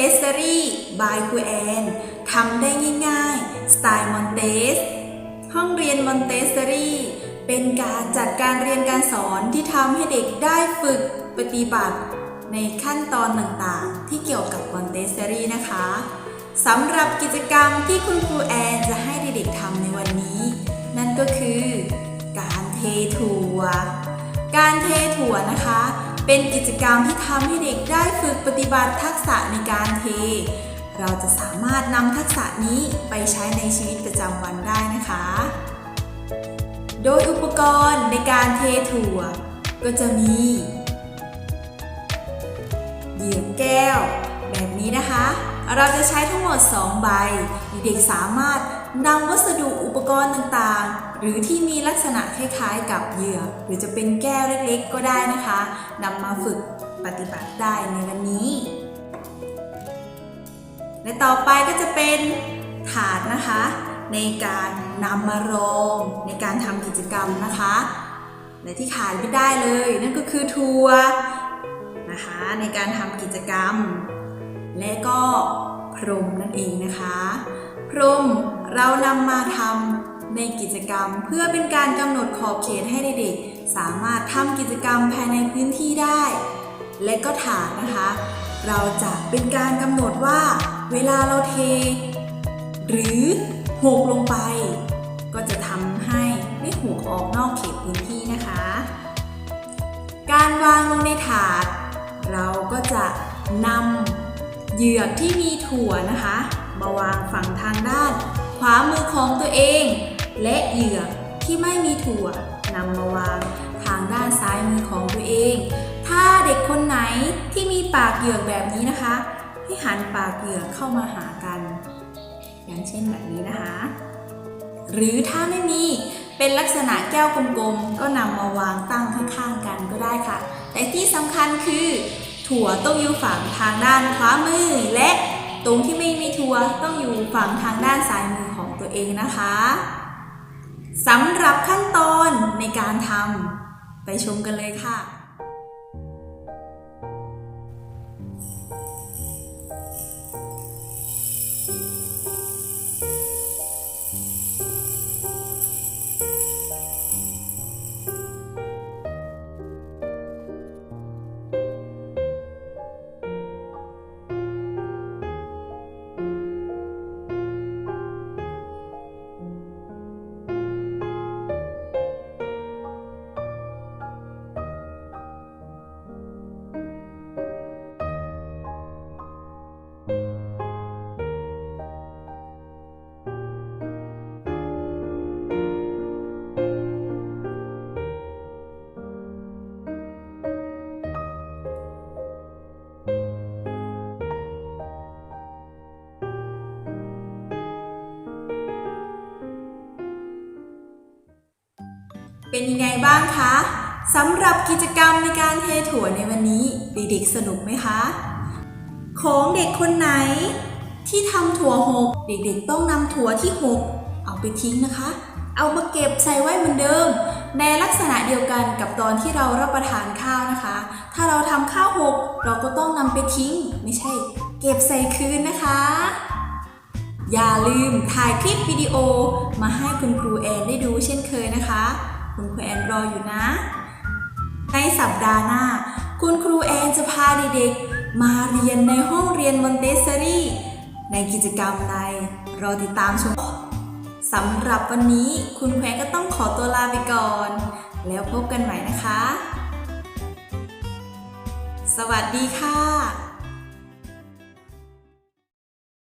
เตสเซอรี่บายครูแอนทำได้ง่ายๆ สไตล์มอนเตส ห้องเรียนมอนเตสเซอรี่เป็นการจัดการเรียนการสอนที่ทำให้เด็กได้ฝึกปฏิบัติ ในขั้นตอนต่างๆ ที่เกี่ยวกับมอนเตสเซอรี่นะคะสำหรับกิจกรรมที่คุณครูแอนจะให้เด็กๆทำในวันนี้ นั่นก็คือ การเทถั่ว การเทถั่วนะคะ เป็นกิจกรรมที่ทำให้เด็กได้ฝึกปฏิบัติทักษะในการเท เราจะสามารถนำทักษะนี้ไปใช้ในชีวิตประจำวันได้นะคะ โดยอุปกรณ์ในการเทถั่ว ก็จะมี เหยือกแก้ว แบบนี้นะคะ เราจะใช้ทั้งหมด 2 ใบ เด็กสามารถ นำวัสดุอุปกรณ์ต่างๆ หรือที่มีลักษณะคล้ายๆ กับเหยื่อ หรือจะเป็นแก้วเล็กๆ ก็ได้นะคะนำมาฝึกปฏิบัติได้ในวันนี้ และต่อไปก็จะเป็นถาดนะคะ ในการนำมารองในการทำกิจกรรมนะคะ และที่ขาดไม่ได้เลย นั่นก็คือทัวร์นะคะในการทำกิจกรรม และก็พรมนั่นเองนะคะ พรมเรานำมาทำในกิจกรรม เพื่อเป็นการกำหนดขอบเขตให้เด็กๆ สามารถทำกิจกรรมภายในพื้นที่ได้ และก็ฐานนะคะ เราจะเป็นการกำหนดว่า เวลาเราเท หรือหกลงไป ก็จะทำให้ไม่หกออกนอกเขตพื้นที่นะคะ การวางลงในถาด เราก็จะนำ เหยือกที่มีถั่วนะคะ มาวางฝั่งทางด้าน ขวามือของตัวเอง และเหยือกที่ไม่มีถั่วนำมาวางทางด้านซ้ายมือของตัวเอง ถ้าเด็กคนไหนที่มีปากเหยือกแบบนี้นะคะให้หันปากเหยือกเข้ามาหากัน อย่างเช่นแบบนี้นะคะ หรือถ้าไม่มีเป็นลักษณะแก้วกลมๆ ก็นำมาวางตั้งข้างๆกันก็ได้ค่ะ แต่ที่สำคัญคือ ถั่วต้องอยู่ฝั่งทางด้านขวามือ และตรงที่ไม่มีถั่วต้องอยู่ฝั่งทางด้านซ้ายมือของตัวเองนะคะสำหรับขั้นตอนในการทำไปชมกันเลยค่ะ เป็นยังไงบ้างคะสำหรับกิจกรรมในการเทถั่วในวันนี้เด็กๆสนุกไหมคะ ของเด็กคนไหน ที่ทำถั่วหกเด็กๆต้องนำถั่วที่หกเอาไปทิ้งนะคะ เอามาเก็บใส่ไว้เหมือนเดิม ในลักษณะเดียวกันกับตอนที่เรารับประทานข้าวนะคะ ถ้าเราทำข้าวหกเราก็ต้องนำไปทิ้ง ไม่ใช่ เก็บใส่คืนนะคะ อย่าลืมถ่ายคลิปวิดีโอมาให้คุณครูแอนได้ดูเช่นเคยนะคะ คุณครูแอนรออยู่นะ ในสัปดาห์หน้า คุณครูแอนจะพาเด็กๆ มาเรียนในห้องเรียนมอนเตสซอรี่ ในกิจกรรมใดรอติดตามชมสำหรับวันนี้คุณแควก็ต้องขอตัวลาไปก่อน แล้วพบกันใหม่นะคะ สวัสดีค่ะ